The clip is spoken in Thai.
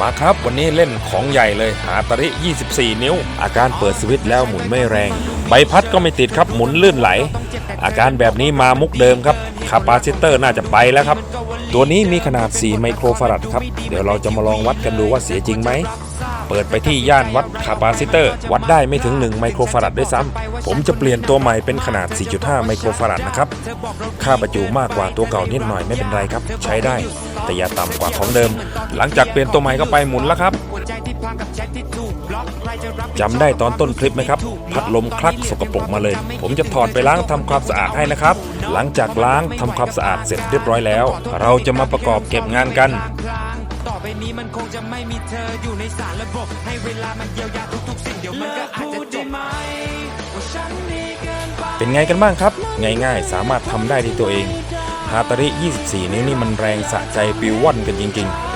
มาครับวันนี้เล่นของใหญ่เลยหาตาริ 24 นิ้ว อาการเปิดสวิตช์แล้วหมุนไม่แรง ใบพัดก็ไม่ติดครับหมุนลื่นไหล อาการแบบนี้มามุกเดิมครับ คาปาซิเตอร์น่าจะไปแล้วครับ ตัวนี้มีขนาด 4 ไมโครฟาราดครับ เดี๋ยวเราจะมาลองวัดกันดูว่าเสียจริงไหม เปิดไปที่ย่านวัดคาปาซิเตอร์ วัดได้ไม่ถึง 1 ไมโครฟาราดด้วยซ้ำ ผมจะเปลี่ยนตัวใหม่เป็นขนาด 4.5 ไมโครฟาราดนะครับ ค่าประจุมากกว่าตัวเก่านิดหน่อยไม่เป็นไรครับ ใช้ได้ แต่อย่าต่ำกว่าของเดิม หลังจากเปลี่ยนตัวใหม่ก็ไปหมุนแล้วครับ จำได้ตอนต้นคลิปไหมครับ พัดลมคลักสกปรกมาเลย ผมจะถอดไปล้างทำความสะอาดให้นะครับ หลังจากล้างทำความสะอาดเสร็จเรียบร้อยแล้ว เราจะมาประกอบเก็บงานกันต่อไปนี้มันคงจะไม่มีเธออยู่ในสารระบบ ให้เวลามันเยียวยาทุกๆสิ่งเดี๋ยวมันก็อาจจะจบไหมว่าฉันดีเกินไปเป็นไงกันบ้างครับ ง่ายๆ สามารถทำได้ที่ตัวเองฮาตาริ 24 นิ้วนี่มันแรงสะใจปิวว่อนกันจริง ๆ